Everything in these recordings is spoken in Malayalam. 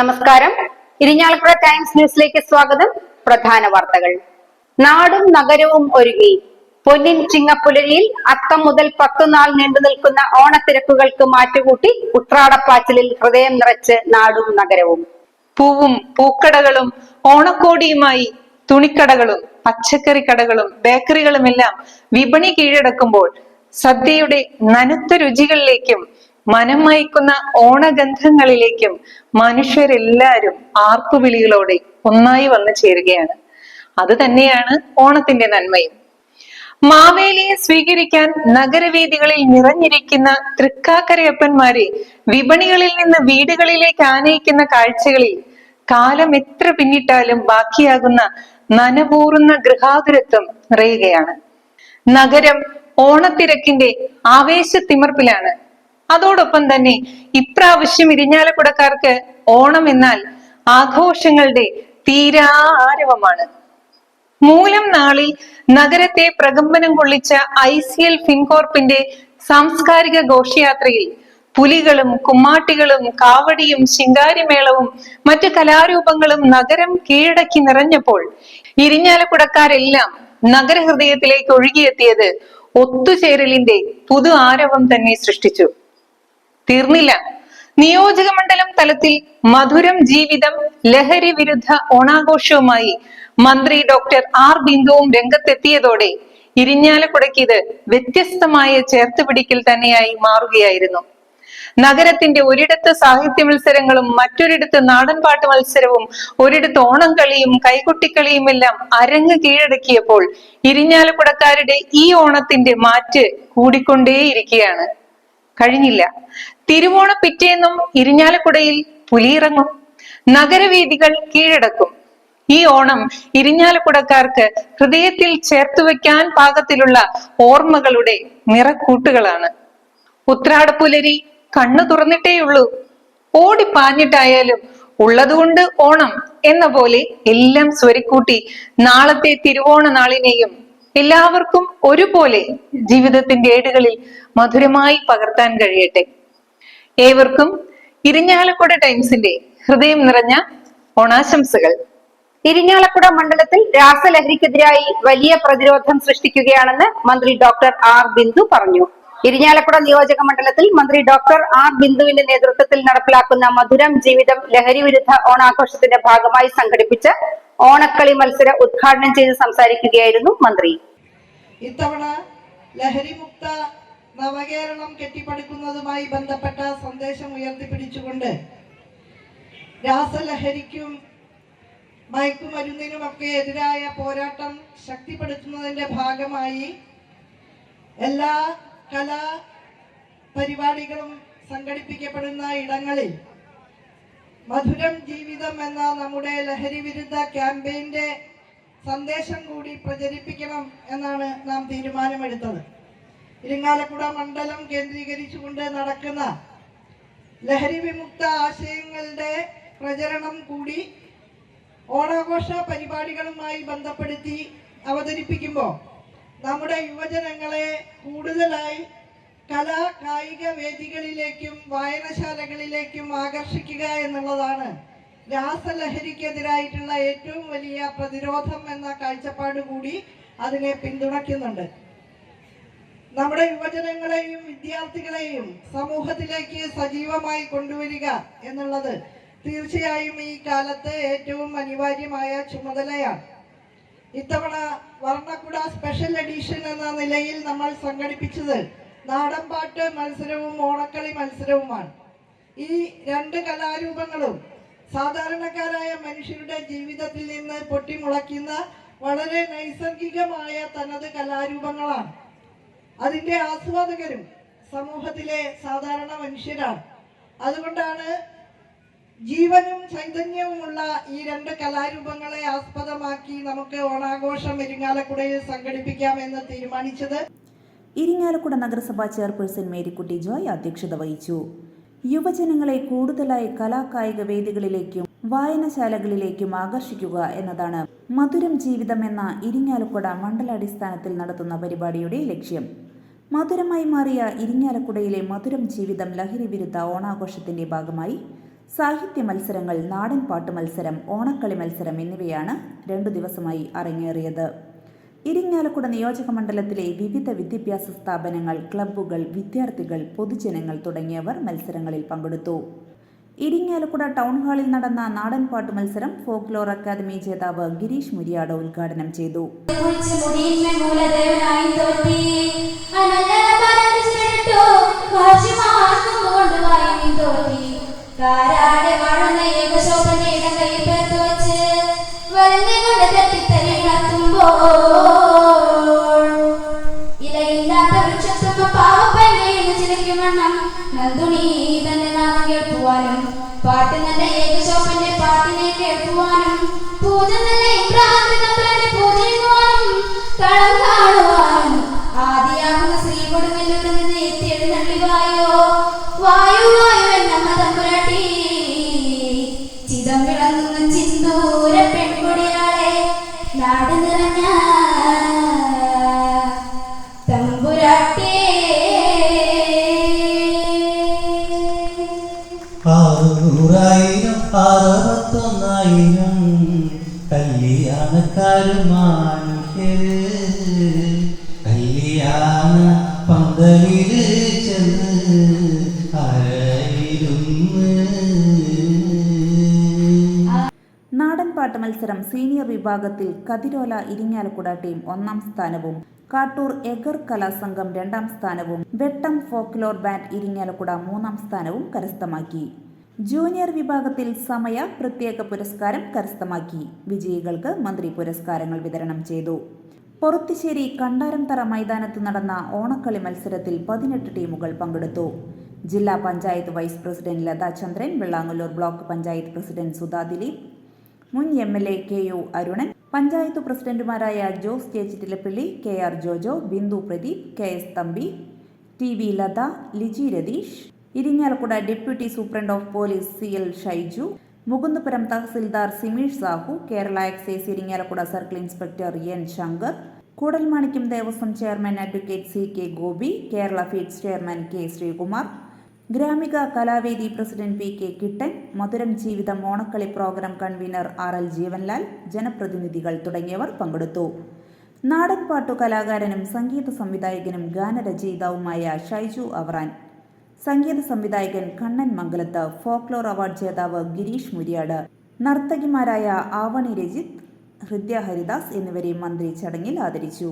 നമസ്കാരം. ഇരിഞ്ഞാലക്കുട ടൈംസ് ന്യൂസിലേക്ക് സ്വാഗതം. പ്രധാന വാർത്തകൾ. നാടും നഗരവും ഒരുങ്ങി. പൊന്നിൻ ചിങ്ങപ്പുലരിയിൽ അത്തം മുതൽ പത്തുനാൾ നീണ്ടു നിൽക്കുന്ന ഓണത്തിരക്കുകൾക്ക് മാറ്റുകൂട്ടി ഉത്രാടപ്പാച്ചിലിൽ ഹൃദയം നിറച്ച് നാടും നഗരവും. പൂവും പൂക്കടകളും ഓണക്കോടിയുമായി തുണിക്കടകളും പച്ചക്കറി കടകളും ബേക്കറികളുമെല്ലാം വിപണി കീഴടക്കുമ്പോൾ സദ്യയുടെ നനുത്ത രുചികളിലേക്കും മനം മയക്കുന്ന ഓണഗന്ധങ്ങളിലേക്കും മനുഷ്യരെല്ലാവരും ആർപ്പുവിളികളോടെ ഒന്നായി വന്നു ചേരുകയാണ്. അത് തന്നെയാണ് ഓണത്തിന്റെ നന്മയും. മാവേലിയെ സ്വീകരിക്കാൻ നഗരവേദികളിൽ നിറഞ്ഞിരിക്കുന്ന തൃക്കാക്കരയപ്പന്മാരെ വിപണികളിൽ നിന്ന് വീടുകളിലേക്ക് ആനയിക്കുന്ന കാഴ്ചകളിൽ കാലം എത്ര പിന്നിട്ടാലും ബാക്കിയാകുന്ന നനപൂറുന്ന ഗൃഹാതുരത്വം നിറയുകയാണ്. നഗരം ഓണത്തിരക്കിന്റെ ആവേശത്തിമർപ്പിലാണ് അതോടൊപ്പം തന്നെ ഇപ്രാവശ്യം ഇരിഞ്ഞാലക്കുടക്കാർക്ക് ഓണം എന്നാൽ ആഘോഷങ്ങളുടെ തീരാരവമാണ് മൂലം നാളിൽ നഗരത്തെ പ്രകമ്പനം കൊള്ളിച്ച ഐ സി എൽ ഫിൻകോർപ്പിന്റെ സാംസ്കാരിക ഘോഷയാത്രയിൽ പുലികളും കുമ്മാട്ടികളും കാവടിയും ശിങ്കാരിമേളവും മറ്റു കലാരൂപങ്ങളും നഗരം കീഴടക്കി നിറഞ്ഞപ്പോൾ ഇരിഞ്ഞാലക്കുടക്കാരെല്ലാം നഗരഹൃദയത്തിലേക്ക് ഒഴുകിയെത്തിയത് ഒത്തുചേരലിന്റെ പുതു ആരവം തന്നെ സൃഷ്ടിച്ചു. തീർന്നില്ല. നിയോജക മണ്ഡലം തലത്തിൽ മധുരം ജീവിതം ലഹരി വിരുദ്ധ ഓണാഘോഷവുമായി മന്ത്രി ഡോക്ടർ ആർ ബിന്ദുവും രംഗത്തെത്തിയതോടെ ഇരിഞ്ഞാലക്കുടയ്ക്ക് ഇത് വ്യത്യസ്തമായ ചേർത്തുപിടിക്കൽ തന്നെയായി മാറുകയായിരുന്നു. നഗരത്തിന്റെ ഒരിടത്ത് സാഹിത്യ മത്സരങ്ങളും മറ്റൊരിടത്ത് നാടൻപാട്ട് മത്സരവും ഒരിടത്ത് ഓണം കളിയും കൈകൊട്ടിക്കളിയും എല്ലാം അരങ്ങ് കീഴടക്കിയപ്പോൾ ഇരിഞ്ഞാലക്കുടക്കാരുടെ ഈ ഓണത്തിന്റെ മാറ്റ് കൂടിക്കൊണ്ടേയിരിക്കുകയാണ്. കഴിഞ്ഞില്ല. തിരുവോണ പിറ്റേന്നും ഇരിഞ്ഞാലക്കുടയിൽ പുലിയിറങ്ങും. നഗരവേദികൾ കീഴടക്കും. ഈ ഓണം ഇരിഞ്ഞാലക്കുടക്കാർക്ക് ഹൃദയത്തിൽ ചേർത്തു വെക്കാൻ പാകത്തിലുള്ള ഓർമ്മകളുടെ നിറക്കൂട്ടുകളാണ്. ഉത്രാടപ്പുലരി കണ്ണു തുറന്നിട്ടേയുള്ളൂ. ഓടിപ്പാഞ്ഞിട്ടായാലും ഉള്ളതുകൊണ്ട് ഓണം എന്ന പോലെ എല്ലാം സ്വരിക്കൂട്ടി നാളത്തെ തിരുവോണ നാളിനെയും എല്ലാവർക്കും ഒരുപോലെ ജീവിതത്തിന്റെ ഏടുകളിൽ മധുരമായി പകർത്താൻ കഴിയട്ടെ. ഏവർക്കും ഇരിഞ്ഞാലക്കുട ടൈംസിന്റെ ഹൃദയം നിറഞ്ഞ ഓണാശംസകൾ. ഇരിഞ്ഞാലക്കുട മണ്ഡലത്തിൽ രാസലഹരിക്കെതിരായി വലിയ പ്രതിരോധം സൃഷ്ടിക്കുകയാണെന്ന് മന്ത്രി ഡോക്ടർ ആർ ബിന്ദു പറഞ്ഞു. ഇരിഞ്ഞാലക്കുട നിയോജക മണ്ഡലത്തിൽ മന്ത്രി ഡോക്ടർ ആർ ബിന്ദുവിന്റെ നേതൃത്വത്തിൽ നടപ്പിലാക്കുന്ന മധുരം ജീവിതം ലഹരി വിരുദ്ധ ഓണാഘോഷത്തിന്റെ ഭാഗമായി സംഘടിപ്പിച്ച ഓണക്കളി മത്സരം ഉദ്ഘാടനം ചെയ്ത് സംസാരിക്കുകയായിരുന്നു മന്ത്രി. ഇത്തവണ ലഹരിമുക്ത നവകേരളം കെട്ടിപ്പടുക്കുന്നതുമായി ബന്ധപ്പെട്ട സന്ദേശം ഉയർത്തിപ്പിടിച്ചുകൊണ്ട് രാസലഹരിക്കും മയക്കുമരുന്നിനുമൊക്കെ എതിരായ പോരാട്ടം ശക്തിപ്പെടുത്തുന്നതിന്റെ ഭാഗമായി എല്ലാ കലാ പരിപാടികളും സംഘടിപ്പിക്കപ്പെടുന്ന ഇടങ്ങളിൽ മധുരം ജീവിതം എന്ന നമ്മുടെ ലഹരി വിരുദ്ധ ക്യാമ്പയിന്റെ സന്ദേശം കൂടി പ്രചരിപ്പിക്കണം എന്നാണ് നാം തീരുമാനമെടുത്തത്. ഇരിങ്ങാലക്കുട മണ്ഡലം കേന്ദ്രീകരിച്ചുകൊണ്ട് നടക്കുന്ന ലഹരി വിമുക്ത ആശയങ്ങളുടെ പ്രചരണം കൂടി ഓണാഘോഷ പരിപാടികളുമായി ബന്ധപ്പെടുത്തി അവതരിപ്പിക്കുമ്പോൾ നമ്മുടെ യുവജനങ്ങളെ കൂടുതലായി കലാ കായിക വേദികളിലേക്കും വായനശാലകളിലേക്കും ആകർഷിക്കുക എന്നുള്ളതാണ് രാസലഹരിക്കെതിരായിട്ടുള്ള ഏറ്റവും വലിയ പ്രതിരോധം എന്ന കാഴ്ചപ്പാട് കൂടി അതിനെ പിന്തുണയ്ക്കുന്നുണ്ട്. നമ്മുടെ യുവജനങ്ങളെയും വിദ്യാർത്ഥികളെയും സമൂഹത്തിലേക്ക് സജീവമായി കൊണ്ടുവരിക എന്നുള്ളത് തീർച്ചയായും ഈ കാലത്ത് ഏറ്റവും അനിവാര്യമായ ചുമതലയാണ്. ഇത്തവണ വർണക്കുട സ്പെഷ്യൽ എഡിഷൻ എന്ന നിലയിൽ നമ്മൾ സംഘടിപ്പിച്ചത് നാടൻപാട്ട് മത്സരവും ഓണക്കളി മത്സരവുമാണ്. ഈ രണ്ട് കലാരൂപങ്ങളും സാധാരണക്കാരായ മനുഷ്യരുടെ ജീവിതത്തിൽ നിന്ന് പൊട്ടിമുളയ്ക്കുന്ന വളരെ നൈസർഗികമായ തനത് കലാരൂപങ്ങളാണ്. അതിന്റെ ആസ്വാദകരും സമൂഹത്തിലെ സാധാരണ മനുഷ്യരാണ്. അതുകൊണ്ടാണ് ജീവനും ചൈതന്യവുമുള്ള ഈ രണ്ട് കലാരൂപങ്ങളെ ആസ്പദമാക്കി നമുക്ക് ഓണാഘോഷം ഇരിങ്ങാലക്കുടയിൽ സംഘടിപ്പിക്കാമെന്ന് തീരുമാനിച്ചത് ഇരിങ്ങാലക്കുട നഗരസഭാ ചെയർപേഴ്സൺ മേരിക്കുട്ടി ജോയ് അധ്യക്ഷത വഹിച്ചു. യുവജനങ്ങളെ കൂടുതലായി കലാകായിക വേദികളിലേക്കും വായനശാലകളിലേക്കും ആകർഷിക്കുക എന്നതാണ് മധുരം ജീവിതം എന്ന ഇരിങ്ങാലക്കുട മണ്ഡലാടിസ്ഥാനത്തിൽ നടത്തുന്ന പരിപാടിയുടെ ലക്ഷ്യം. മധുരമായി മാറിയ ഇരിങ്ങാലക്കുടയിലെ മധുരം ജീവിതം ലഹരി വിരുദ്ധ ഓണാഘോഷത്തിന്റെ ഭാഗമായി. സാഹിത്യ മത്സരങ്ങൾ നാടൻ പാട്ട് മത്സരം ഓണക്കളി മത്സരം എന്നിവയാണ് രണ്ടു ദിവസമായി അരങ്ങേറിയത്. ഇരിങ്ങാലക്കുട നിയോജക മണ്ഡലത്തിലെ വിവിധ വിദ്യാഭ്യാസ സ്ഥാപനങ്ങൾ ക്ലബ്ബുകൾ വിദ്യാർത്ഥികൾ പൊതുജനങ്ങൾ തുടങ്ങിയവർ മത്സരങ്ങളിൽ പങ്കെടുത്തു. ഇരിങ്ങാലക്കുട ടൗൺ ഹാളിൽ നടന്ന നാടൻ പാട്ട് മത്സരം ഫോക്ലോർ അക്കാദമി ജേതാവ് ഗിരീഷ് മുരിയാട് ഉദ്ഘാടനം ചെയ്തു. ഇലയില്ലാത്ത മുടിയിന്മേൽ മൂലദേവനായി തോറ്റി അനന്തര കേൾക്കുവാനും കല്യാണക്കാരും മനുഷ്യര്. കല്യാണ പന്തലിൽ ചെന്ന് നാടൻപാട്ട് നാടൻ മത്സരം സീനിയർ വിഭാഗത്തിൽ കതിരോല ഇരിങ്ങാലക്കുട ടീം ഒന്നാം സ്ഥാനവും. കാട്ടൂർ എഗർ കലാസംഘം രണ്ടാം സ്ഥാനവും. വെട്ടം ഫോക്ലോർ ബാൻഡ് ഇരിങ്ങാലക്കുട മൂന്നാം സ്ഥാനവും കരസ്ഥമാക്കി. ജൂനിയർ വിഭാഗത്തിൽ സമയ പ്രത്യേക പുരസ്കാരം കരസ്ഥമാക്കി. വിജയികൾക്ക് മന്ത്രി പുരസ്കാരങ്ങൾ വിതരണം ചെയ്തു. പൊറത്തിശ്ശേരി കണ്ടാരംതറ മൈതാനത്ത് നടന്ന ഓണക്കളി മത്സരത്തിൽ പതിനെട്ട് ടീമുകൾ പങ്കെടുത്തു. ജില്ലാ panchayat vice president Latha Chandran Vellangallur block panchayat president Sudha Dileep മുൻ M L A K U Arunan panchayat പ്രസിഡന്റുമാരായ Jose Chechittilappilly K R Jojo Bindu Pradeep K S Thampi T V Latha Liji Ratheesh Irinjalakuda deputy superintendent of police C L Shaiju Mukundapuram tahsildar Simeesh Sahu Kerala excise Irinjalakuda circle inspector N Shankar Koodalmanikyam Devaswom chairman advocate C K Gopi Kerala feeds chairman K Sreekumar Gramika Kalavedi president P K Kittan മധുരം ജീവിതം Onakkali programme convener R L Jeevanlal ജനപ്രതിനിധികൾ തുടങ്ങിയവർ പങ്കെടുത്തു. നാടൻ പാട്ടു കലാകാരനും സംഗീത സംവിധായകനും ഗാനരചയിതാവുമായ ഷൈജു അവറാൻ. സംഗീത സംവിധായകൻ കണ്ണൻ മംഗലത്ത് ഫോക്ലോർ അവാർഡ് ജേതാവ് ഗിരീഷ് മുരിയാട് നർത്തകിമാരായ ആവണി രജിത് ഹൃദ്യ ഹരിദാസ് എന്നിവരെ മന്ത്രി ചടങ്ങിൽ ആദരിച്ചു.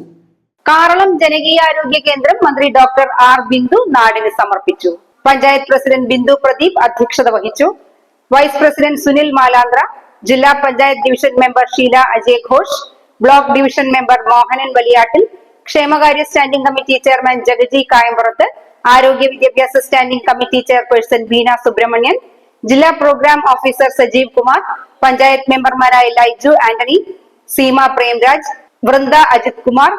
കാറളം ജനകീയാരോഗ്യ കേന്ദ്രം മന്ത്രി ഡോക്ടർ ആർ ബിന്ദു നാടിന് സമർപ്പിച്ചു. പഞ്ചായത്ത് പ്രസിഡന്റ് ബിന്ദു പ്രദീപ് അധ്യക്ഷത വഹിച്ചു. വൈസ് പ്രസിഡന്റ് സുനിൽ മാലാന്ദ്ര ജില്ലാ panchayat division member Sheela Ajay Ghosh block division member Mohanan Valiyattil ക്ഷേമകാര്യ standing committee chairman Jagaji Kayampurath ആരോഗ്യ വിദ്യാഭ്യാസ standing committee chairperson Beena Subrahmanyan ജില്ലാ പ്രോഗ്രാം ഓഫീസർ സജീവ് കുമാർ പഞ്ചായത്ത് മെമ്പർമാരായ ലൈജു ആന്റണി സീമ പ്രേംരാജ് വൃന്ദ അജിത് കുമാർ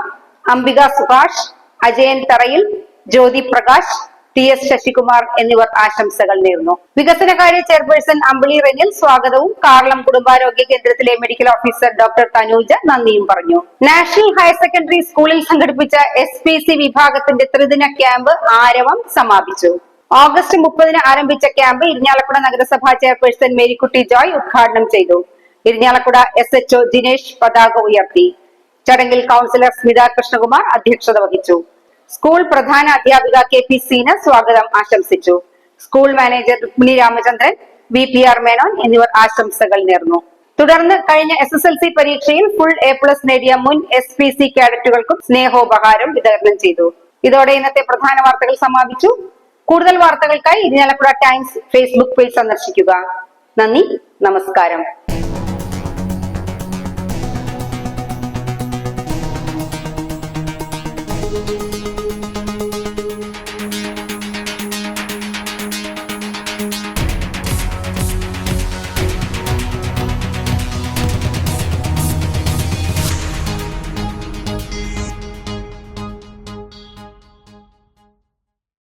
അംബിക സുഭാഷ് അജയൻ തറയിൽ ജ്യോതി പ്രകാശ് ടി എസ് ശശികുമാർ എന്നിവർ ആശംസകൾ നേർന്നു. വികസനകാര്യ ചെയർപേഴ്സൺ അമ്പിളി റെനിൽ സ്വാഗതവും കാർളം കുടുംബാരോഗ്യ കേന്ദ്രത്തിലെ മെഡിക്കൽ ഓഫീസർ ഡോക്ടർ തനൂജ നന്ദിയും പറഞ്ഞു. നാഷണൽ ഹയർ സെക്കൻഡറി സ്കൂളിൽ സംഘടിപ്പിച്ച എസ് പി സി വിഭാഗത്തിന്റെ ത്രിദിന ക്യാമ്പ് ആരവം സമാപിച്ചു. ഓഗസ്റ്റ് മുപ്പതിന് ആരംഭിച്ച ക്യാമ്പ് ഇരിഞ്ഞാലക്കുട നഗരസഭാ ചെയർപേഴ്സൺ മേരിക്കുട്ടി ജോയ് ഉദ്ഘാടനം ചെയ്തു. ഇരിഞ്ഞാലക്കുട എസ് എച്ച്ഒ ദിനേശ് പതാക ഉയർത്തി. ചടങ്ങിൽ കൌൺസിലർ സ്മിത കൃഷ്ണകുമാർ അധ്യക്ഷത വഹിച്ചു. സ്കൂൾ പ്രധാന അധ്യാപിക കെ പി സീന സ്വാഗതം ആശംസിച്ചു. School manager Rukmini Ramachandran V P R Menon എന്നിവർ ആശംസകൾ നേർന്നു. തുടർന്ന് കഴിഞ്ഞ എസ് എസ് എൽ സി പരീക്ഷയിൽ ഫുൾ എ പ്ലസ് നേടിയ മുൻ എസ് പി സി കാഡറ്റുകൾക്കും സ്നേഹോപഹാരം വിതരണം ചെയ്തു. ഇതോടെ ഇന്നത്തെ പ്രധാന വാർത്തകൾ സമാപിച്ചു. കൂടുതൽ വാർത്തകൾക്കായി ഇരിഞ്ഞാലക്കുട ടൈംസ് ഫേസ്ബുക്ക് പേജ് സന്ദർശിക്കുക. നന്ദി നമസ്കാരം.